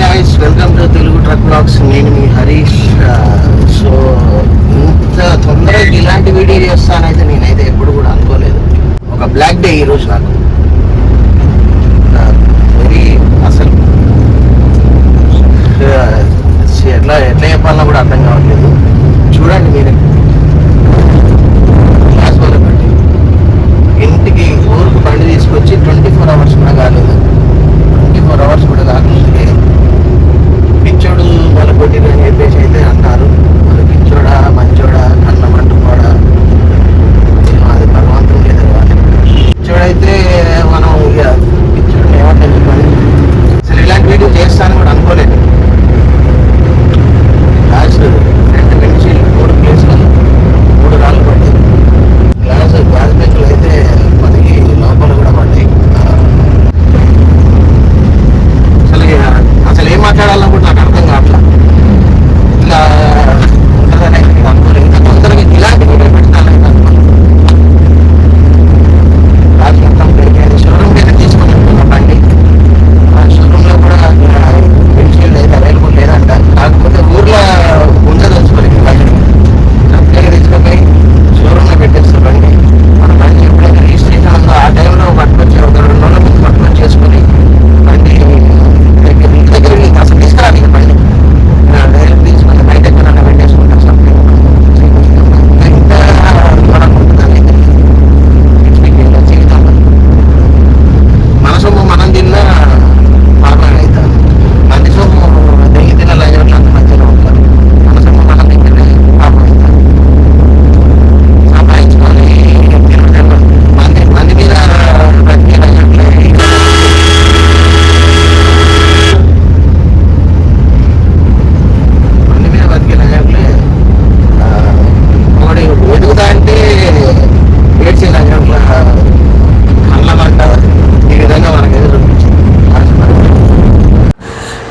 Guys welcome to Telugu truck vlogs నేను మీ Harish so ఇంత తొందరగా ఇలాంటి వీడియో చేస్తానైతే నేనైతే ఎప్పుడు కూడా అనుకోలేదు. ఒక బ్లాక్ డే ఈరోజు నాకు. వెరీ అసలు ఎట్లా ఎట్లా చెప్పాలన్నా కూడా అర్థం కావట్లేదు.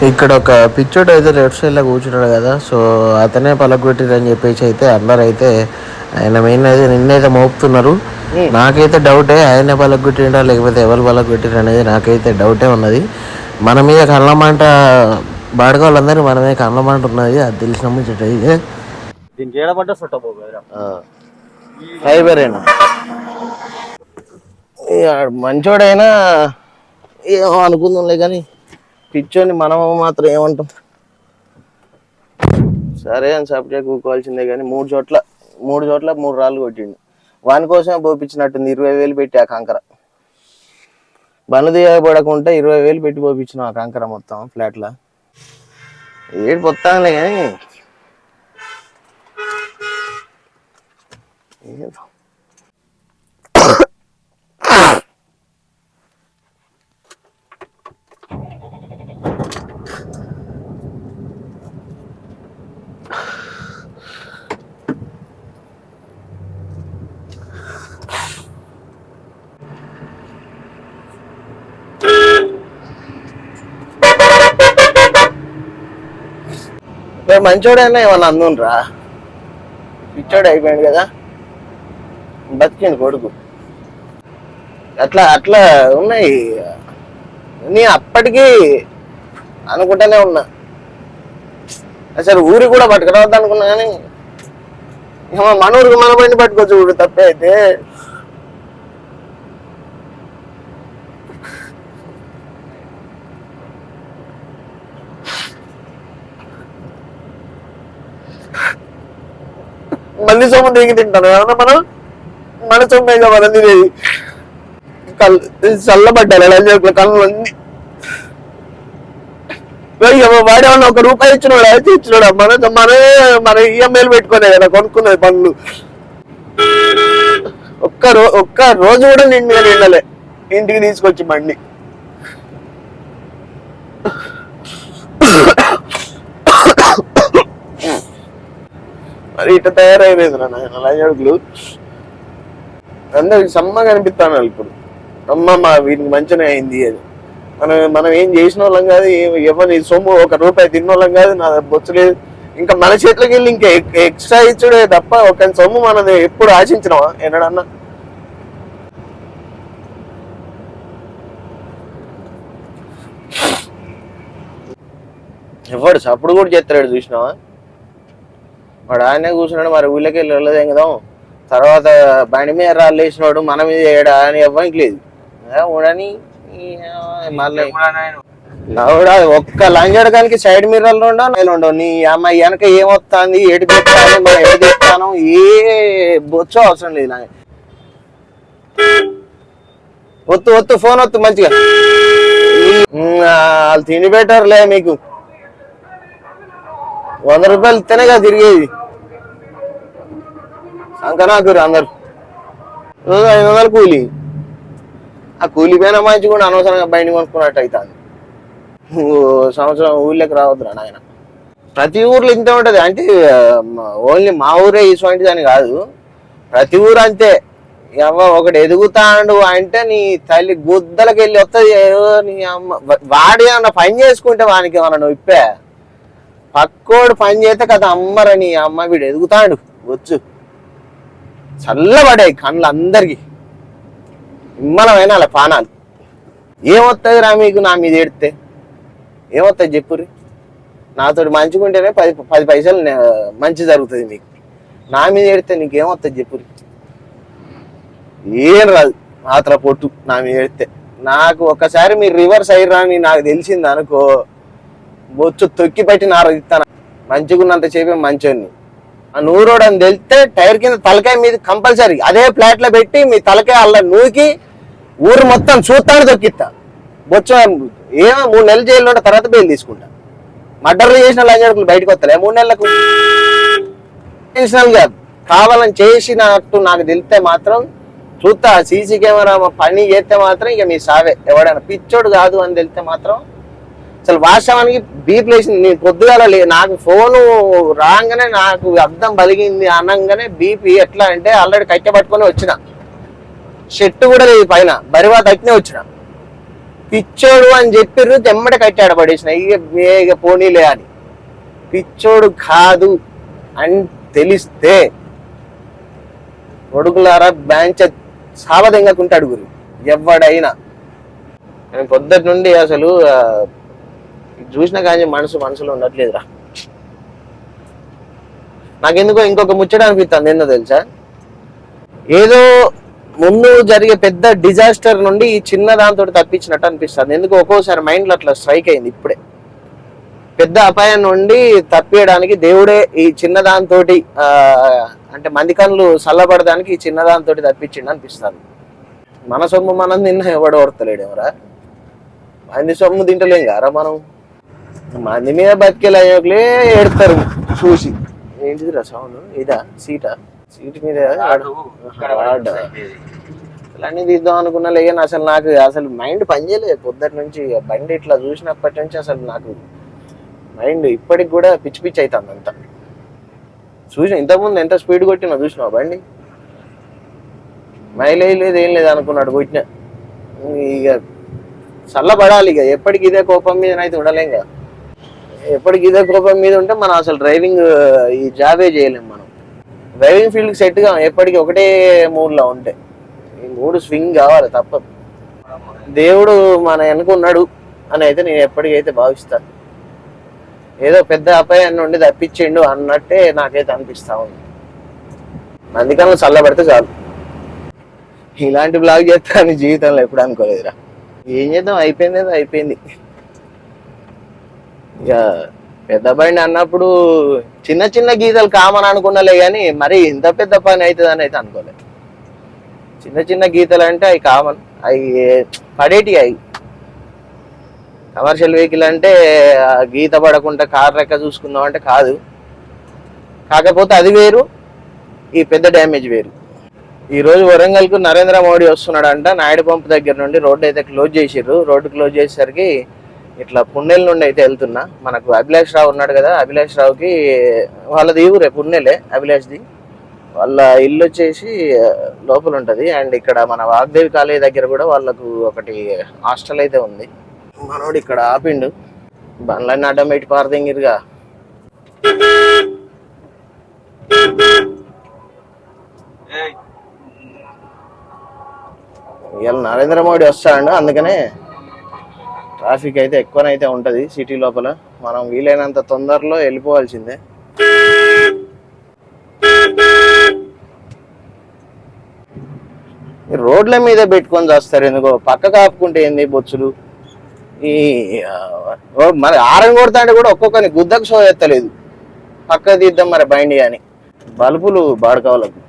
ఇక్కడ ఒక పిచ్చోడు అయితే లెఫ్ట్ సైడ్లో కూర్చున్నాడు కదా సో అతనే పలకొట్టిరని చెప్పేసి అయితే అందరు అయితే ఆయన మెయిన్ అయితే నిన్నైతే మోపుతున్నారు. నాకైతే డౌటే ఆయన పలకొట్టిండా లేకపోతే ఎవరు పలకొట్టిరు అనేది నాకైతే డౌటే ఉన్నది. మన మీద కళ్ళమంట బాడగోళ్ళందరూ మన మీద కళ్ళమంట ఉన్నది అది తెలిసిన ముచ్చట ఇది. దీనికి ఏడబడ్డ సుట్టబోగురా ఫైబరేనా మంచోడైనా ఏమో అనుకుందాంలే కానీ పిచ్చోని మనము మాత్రం ఏమంటాం? సరే అని సబ్జెక్ట్ కూకోవాల్సిందే కానీ మూడు చోట్ల మూడు చోట్ల మూడు రాళ్ళు కొట్టిండు. వాని కోసమే పోపించినట్టుంది ఇరవై వేలు పెట్టి ఆ కంకర. బండ్లు తీయబడకుండా ఇరవై వేలు పెట్టి పోపించిన ఆ కంకర మొత్తం ఫ్లాట్లో. ఏడు పొత్తానులే కానీ. ఏదో రేపు మంచోడైనా ఏమన్నా అందునరా పిచ్చోడు అయిపోయాడు కదా. బతికిండు కొడుకు. అట్లా అట్లా ఉన్నాయి. నీ అప్పటికీ అనుకుంటానే ఉన్నా. అసలు ఊరి కూడా పట్టుకురావద్దు అనుకున్నా కానీ ఇక మన ఊరికి మన బండి పట్టుకోవచ్చు ఊరు తప్పే అయితే. మళ్ళీ సొమ్ము దిగి తింటాను. ఏమన్నా మనం? మన సొమ్మే కదా మనం తినేది కళ్ళు చల్లబడ్డారు ఎలా చెప్పి కళ్ళు అన్ని. వాడేమన్నా ఒక రూపాయి ఇచ్చినాడు? అయితే ఇచ్చినోడా మన మన మన ఈఎంఐలు పెట్టుకునే కదా కొనుక్కునేది పనులు. ఒక్క రో ఒక్క రోజు కూడా నిండుగా నిండలే. ఇంటికి తీసుకొచ్చి బండి మరి ఇట్లా తయారైపోయింది నా నాయన అందరికి సమ్మగా అనిపిస్తాను ఇప్పుడు. అమ్మ మా వీటికి మంచిగా అయింది అది మనం మనం ఏం చేసిన వాళ్ళం కాదు ఎవరిని ఎవరి సొమ్ము ఒక రూపాయి తిన్న వాళ్ళం కాదు నా బొచ్చలేదు ఇంకా మన చేతిలోకి వెళ్ళి ఇంకా ఎక్స్ట్రా ఇచ్చుడే తప్ప ఒక సొమ్ము మనది ఎప్పుడు ఆశించినావా? ఎన్నడన్నా ఎవడు చప్పుడు కూడా చేస్తాడు చూసినావా? వాడు ఆయనే కూర్చున్నాడు మరి ఊళ్ళకి వెళ్ళి వెళ్ళదు ఎంగదాం తర్వాత బండి మీద రాళ్ళు వేసినాడు మన మీద ఏడా అని ఎవ్వరికి లేదు. ఉండని ఈ మళ్ళీ నవ్వుడా ఒక్క లంజడకానికి సైడ్ మిర్రల్ ఉండవు నేను ఉండవు. నీ అమ్మాయి వెనక ఏమొస్తుంది ఎటు తెస్తాను మనం ఎటు తెస్తాను ఏ బొచ్చు అవసరం లేదు నాకు. ఒత్తు ఒత్తు ఫోన్ ఒత్తు మంచిగా. వాళ్ళు తిండి పెట్టారులే మీకు. వంద రూపాయలు ఇస్తేనే కదా తిరిగేది. సంకనాకురు అందరు. రోజు ఐదు వందలు కూలి. ఆ కూలి పైన మంచి కూడా అనవసరంగా బయట కొనుక్కున్నట్టు అవుతుంది సంవత్సరం ఊళ్ళోకి రావద్దురా నాయన. ప్రతి ఊర్లో ఇంతే ఉంటుంది. అంటే ఓన్లీ మా ఊరే ఇటువంటిది అని కాదు. ప్రతి ఊరు అంతే. ఎవ ఒకటి ఎదుగుతాడు అంటే నీ తల్లి గుద్దలకి వెళ్ళి వస్తుంది నీ అమ్మ వాడి వాడు ఏమన్నా పని చేసుకుంటే వానికి ఏమన్నా నువ్వు ఇప్పే? పక్కోడు పని చేస్తే కదా అమ్మరని అమ్మ. వీడు ఎదుగుతాడు. వచ్చు. చల్లబడాయి కళ్ళు అందరికి నిమ్మలమైన అలా పానాలు. ఏమొస్తుంది రా మీకు నా మీద ఏడితే? ఏమొస్తుంది చెప్పుర్రి? మంచిగా ఉంటేనే పది పది పైసలు మంచి జరుగుతుంది మీకు. నా మీద ఏడితే నీకేమొస్తుంది చెప్పుర్రి? ఏం రాదు. మాత్ర పొట్టు నా మీద ఏడితే. నాకు ఒక్కసారి మీరు రివర్స్ అయ్యిరా అని నాకు తెలిసింది అనుకో బొచ్చు తొక్కి పెట్టి నారదిస్తాను మంచిగున్నంత చెప్పే మంచోని ఆ నూరోడు అని తెలిస్తే టైర్ కింద తలకాయ మీద కంపల్సరీ అదే ప్లాట్లో పెట్టి మీ తలకాయ అలా నూకి ఊరు మొత్తం చూస్తాను దొక్కిస్తా బొచ్చ ఏమో మూడు నెలలు జైల్లో తర్వాత బెయిల్ తీసుకుంటా. మర్డర్లు చేసిన లంజడుకులు బయటకు వస్తలే మూడు నెలలకు. ఇంటెన్షనల్ కాదు కావాలని చేసినట్టు నాకు తెలిస్తే మాత్రం చూస్తా సీసీ కెమెరా పని చేస్తే మాత్రం ఇక మీ సావే. ఎవడైనా పిచ్చోడు కాదు అని తెలిస్తే మాత్రం అసలు వాస్తవానికి బీప్ లేచింది నేను పొద్దుగాల లే నాకు ఫోను రాగానే నాకు అర్థం బలిగింది అనగానే బీపీ ఎట్లా అంటే ఆల్రెడీ కట్టె పట్టుకొని వచ్చిన. షెట్టు కూడా లేదు పైన బరివా తగ్గినే వచ్చిన. పిచ్చోడు అని చెప్పిర్రు తెమ్మట కట్టాడు పడేసిన. ఇక పోనీలే అని. పిచ్చోడు కాదు అని తెలిస్తే కొడుకులారా బ్యాంచ సావదెంగకుంటాడు గురి. ఎవడైనా. నేను పొద్దుటి నుండి అసలు చూసినా కానీ మనసు మనసులో ఉండట్లేదురా. నాకెందుకో ఇంకొక ముచ్చట అనిపిస్తుంది ఏందో తెలుసా? ఏదో ముందు జరిగే పెద్ద డిజాస్టర్ నుండి ఈ చిన్న దాంతో తప్పించినట్టు అనిపిస్తుంది. ఎందుకు ఒక్కోసారి మైండ్లో అట్లా స్ట్రైక్ అయింది ఇప్పుడే. పెద్ద అపాయం నుండి తప్పియడానికి దేవుడే ఈ చిన్న దాంతో అంటే మంది కళ్ళు చల్లబడడానికి ఈ చిన్న దాంతో తప్పించిండు అనిపిస్తుంది. మన సొమ్ము మనం నిన్న ఎవడో ఓడతలేడు ఎవరా మంది సొమ్ము తింటలేం కారా మనం? మంది మీద బతికేలే ఏడతారు. చూసి. ఏంటిది సౌండ్ ఇదా? సీటా సీట్ మీద అన్ని తీద్దాం అనుకున్నా లేని అసలు నాకు అసలు మైండ్ పనిచేయలేదు పొద్దుటి నుంచి బండి ఇట్లా చూసినప్పటి నుంచి అసలు నాకు మైండ్ ఇప్పటికి కూడా పిచ్చి పిచ్చి అవుతుంది అంత. చూసిన ఇంతకుముందు ఎంత స్పీడ్ కొట్టినా చూసినావు బండి? మైలేజ్ లేదు ఏం లేదు అనుకున్నాడు కొట్టిన. ఇక చల్లబడాలి ఇక. ఎప్పటికి ఇదే కోపం మీద అయితే ఉండలేం కదా ఎప్పటికి ఇదే కోపం మీద ఉంటే మనం అసలు డ్రైవింగ్ ఈ జాబే చేయలేం మనం. డ్రైవింగ్ ఫీల్డ్ సెట్గా ఎప్పటికీ ఒకటే మూడ్లో ఉంటే. ఈ మూడు స్వింగ్ కావాలి తప్పదు దేవుడు మన వెనుకున్నాడు అని అయితే నేను ఎప్పటికైతే భావిస్తాను ఏదో పెద్ద అపాయం నుండి తప్పించిండు అన్నట్టే నాకైతే అనిపిస్తా ఉంది. అందుకని చల్లబడితే చాలు. ఇలాంటి బ్లాగ్ చేస్తాను జీవితంలో ఎప్పుడు అనుకోలేదురా. ఏం చేద్దాం? అయిపోయింది అయిపోయింది. ఇక పెద్ద బండి అన్నప్పుడు చిన్న చిన్న గీతలు కామన్ అనుకున్నలే కానీ మరి ఇంత పెద్ద పని అవుతుంది అని అయితే అనుకోలేదు చిన్న చిన్న గీతలు అంటే అవి కామన్ అవి పడేటి అవి. కమర్షియల్ వెహికల్ అంటే గీత పడకుండా కార్ లెక్క చూసుకుందాం అంటే కాదు. కాకపోతే అది వేరు ఈ పెద్ద డ్యామేజ్ వేరు. ఈ రోజు వరంగల్కు నరేంద్ర మోడీ వస్తున్నాడంట నాయుడు పంప్ దగ్గర నుండి రోడ్డు అయితే క్లోజ్ చేసిర్రు. రోడ్డు క్లోజ్ చేసేసరికి ఇట్లా పున్నెల నుండి అయితే వెళ్తున్నా. మనకు అభిలాష్ రావు ఉన్నాడు కదా అభిలాష్ రావుకి వాళ్ళది ఊరే పున్నెలే అభిలాష్ది. వాళ్ళ ఇల్లు వచ్చేసి లోపల ఉంటుంది. అండ్ ఇక్కడ మన వాగ్దేవి కాలేజ్ దగ్గర కూడా వాళ్ళకు ఒకటి హాస్టల్ అయితే ఉంది. మనోడు ఇక్కడ ఆపిండు. బండ్లన్నీ అడ్డం పెట్టి పారదింగిరుగా ఇవాళ నరేంద్ర మోడీ వస్తాడు అందుకనే ట్రాఫిక్ అయితే ఎక్కువనైతే ఉంటుంది సిటీ లోపల. మనం వీలైనంత తొందరలో వెళ్ళిపోవాల్సిందే. రోడ్ల మీద పెట్టుకొని చేస్తారు ఎందుకో? పక్క కాపుకుంటే ఏంది బొచ్చులు? ఈ మరి ఆరం కొడతా అంటే కూడా ఒక్కొక్కరిని గుద్దకు షో ఎత్తలేదు పక్క తీద్దాం మరి బైండి అని. బల్బులు బాడుకోవాలకు.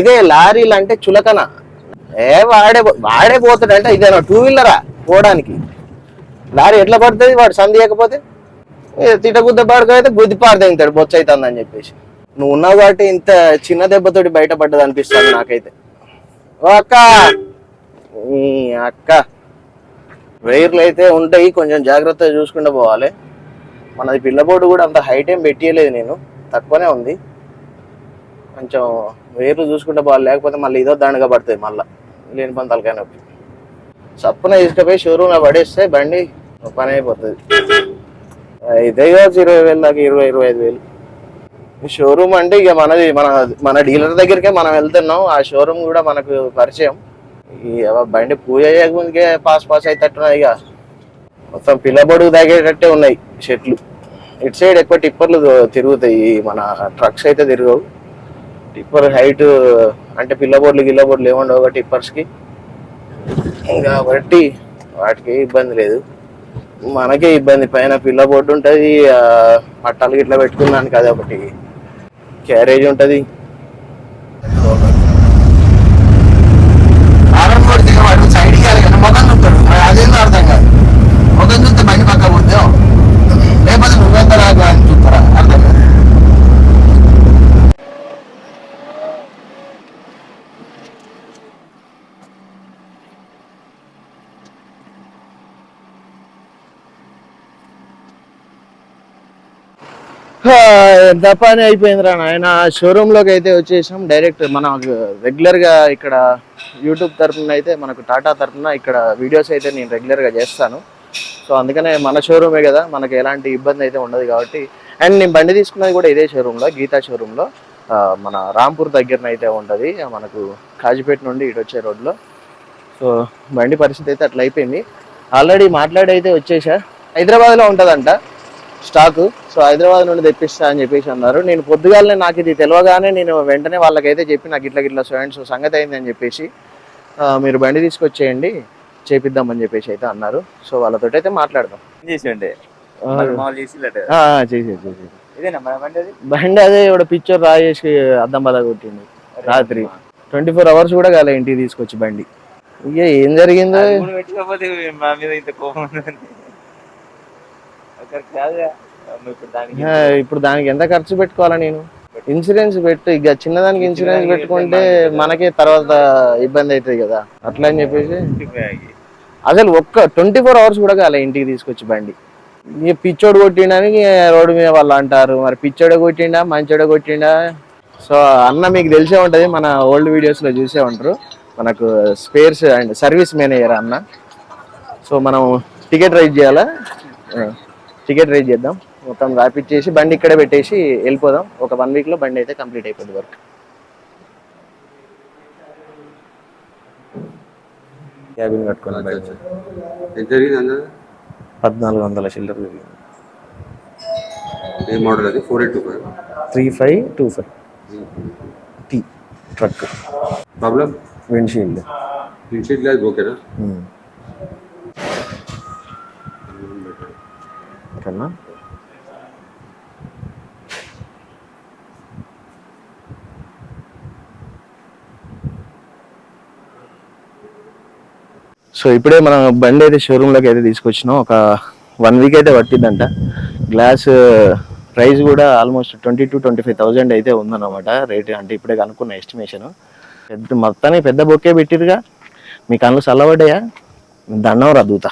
ఇదే లారీలు అంటే చులకన. ఏ వాడే వాడే పోతాడంటే ఇదేనా? టూ వీలరా పోవడానికి. లారీ ఎట్లా పడుతుంది? వాడు సంధి ఇవ్వకపోతే తిట్టగుద్ద బాడుక అయితే గుద్ది పారదెంగుతాడు బొచ్చ అవుతుంది అని చెప్పేసి. నువ్వు ఉన్నావు కాబట్టి ఇంత చిన్న దెబ్బతోటి బయటపడ్డది అనిపిస్తుంది నాకైతే. ఓ అక్క! అక్క! వైర్లు అయితే ఉంటాయి కొంచెం జాగ్రత్తగా చూసుకుంటూ పోవాలి. మనది పిల్లబోర్డు కూడా అంత హైట్ ఏం పెట్టియలేదు నేను తక్కువనే ఉంది. కొంచెం వేర్లు చూసుకుంటే పోవాలి లేకపోతే మళ్ళీ ఇదో దండగా పడుతుంది మళ్ళీ. లేని పంతాలకైనా నొప్పి చప్పున తీసుకుపోయి షోరూమ్లో పడేస్తే బండి పని అయిపోతుంది. ఇదే కావచ్చు ఇరవై వేలు దాకా ఇరవై ఇరవై ఐదు వేలు. ఈ షోరూమ్ అంటే ఇక మనది మన మన డీలర్ దగ్గరికే మనం వెళ్తున్నాం. ఆ షోరూమ్ కూడా మనకు పరిచయం. బండి పూజ చేయకముందుకే పాస్ పాస్ అయితట్టున్నాయి ఇక. మొత్తం పిల్లబొడుగు తగ్గేటట్టే ఉన్నాయి షెట్లు ఇటు సైడ్ ఎక్కువ టిప్పర్లు తిరుగుతాయి. మన ట్రక్స్ అయితే తిరగవు. టిప్పర్ హైట్ అంటే పిల్లబోర్లు గిల్లబోర్లు ఏముండవు టిప్పర్స్కి కాబట్టి వాటికి ఇబ్బంది లేదు. మనకే ఇబ్బంది. పైన పిల్ల బోర్డు ఉంటుంది పట్టాలు ఇట్లా పెట్టుకున్నాను కదా ఒకటి క్యారేజ్ ఉంటుంది ఆరం కొడితే వాడు సైడ్కి వెళ్ళగానే మొఖం చూస్తాడు మరి అదేందో అర్థం కాదు మొఖం చూస్తే బండి పక్క పోతే లేకపోతే నువ్వెంత రాగా అని చూస్తారా అర్థం కాదు హా, ఎంత పని అయిపోయిందిరా నాయన? షోరూమ్లోకి అయితే వచ్చేసాం. డైరెక్ట్ మన రెగ్యులర్గా ఇక్కడ యూట్యూబ్ తరపున అయితే మనకు టాటా తరపున ఇక్కడ వీడియోస్ అయితే నేను రెగ్యులర్గా చేస్తాను. సో అందుకనే మన షోరూమే కదా మనకు ఎలాంటి ఇబ్బంది అయితే ఉండదు కాబట్టి. అండ్ నేను బండి తీసుకున్నది కూడా ఇదే షోరూమ్లో గీతా షోరూమ్లో. మన రాంపూర్ దగ్గరన అయితే ఉంటది. మనకు కాజీపేట నుండి ఇటు వచ్చే రోడ్లో సో బండి పరిస్థితి అయితే అట్లా అయిపోయింది. ఆల్రెడీ మాట్లాడి అయితే వచ్చేసా? హైదరాబాద్లో ఉంటుందంట. స్టాకు. సో హైదరాబాద్ నుండి తెప్పిస్తా అని చెప్పేసి అన్నారు. నేను పొద్దుగాలనే నాకు ఇది తెలియగానే నేను వెంటనే వాళ్ళకైతే చెప్పి నాకు ఇట్లా ఇట్లా సో సంగతి అయింది అని చెప్పేసి మీరు బండి తీసుకొచ్చేయండి చేపిద్దామని చెప్పేసి అయితే అన్నారు. సో వాళ్ళతో అయితే మాట్లాడదాం. చేసేది చేసేది బండి అది? ఇప్పుడు పిక్చర్ రాయేసి అద్దం బద కొట్టింది రాత్రి ట్వంటీ ఫోర్ అవర్స్ కూడా కాలే ఇంటికి తీసుకొచ్చి బండి. ఇక ఏం జరిగిందో అది కూడా పెట్టుకోకపోతే మా మీద ఇంత కోపం ఉందని ఒకరికి కాదుగా అమ్మ ఇప్పుడు దానికి ఎంత ఖర్చు పెట్టుకోవాలా నేను? ఇన్సూరెన్స్ పెట్టు ఇక చిన్నదానికి ఇన్సూరెన్స్ పెట్టుకుంటే మనకే తర్వాత ఇబ్బంది అవుతుంది కదా. అట్లా అని చెప్పేసి. అసలు ఒక్క ట్వంటీ ఫోర్ అవర్స్ కూడా కాలే ఇంటికి తీసుకొచ్చి బండి. ఇక పిచ్చోడు కొట్టిండని రోడ్డు మీద వాళ్ళు అంటారు. మరి పిచ్చోడు కొట్టిండా మంచోడు కొట్టిండా? సో అన్న మీకు తెలిసే ఉంటది మన ఓల్డ్ వీడియోస్లో చూసే ఉంటారు. మనకు స్పేర్స్ అండ్ సర్వీస్ మేనేజర్ అన్న. సో మనం టికెట్ రైజ్ చేయాలా? టికెట్ రైజ్ చేద్దాం. మొత్తం రాపిచ్చేసి బండి ఇక్కడే పెట్టేసి వెళ్ళిపోదాం. ఒక వన్ వీక్లో బండి అయితే కంప్లీట్ అయిపోద్ది వర్క్ క్యాబిన్ కట్టుకుని బండి ఎంత జరిగింది పద్నాలుగు వందల చిల్లర జరిగింది. ఏ మోడల్ అది? Four eight two five three five two five T truck problem windshield windshield glass ఓకేనా సో ఇప్పుడే మనం బండి అయితే షోరూంలోకి అయితే తీసుకొచ్చినాం. ఒక వన్ వీక్ అయితే పట్టిందంట. గ్లాస్ ప్రైస్ uh, కూడా almost twenty to twenty five thousand అయితే ఉందన్నమాట రేట్ అంటే ఇప్పుడే కనుక్కున్న ఎస్టిమేషన్ పెద్ద మొత్తానికి పెద్ద బొక్కే పెట్టిరుగా మీ కళ్ళు చల్లబడ్డాయా? దండం రద్దుతా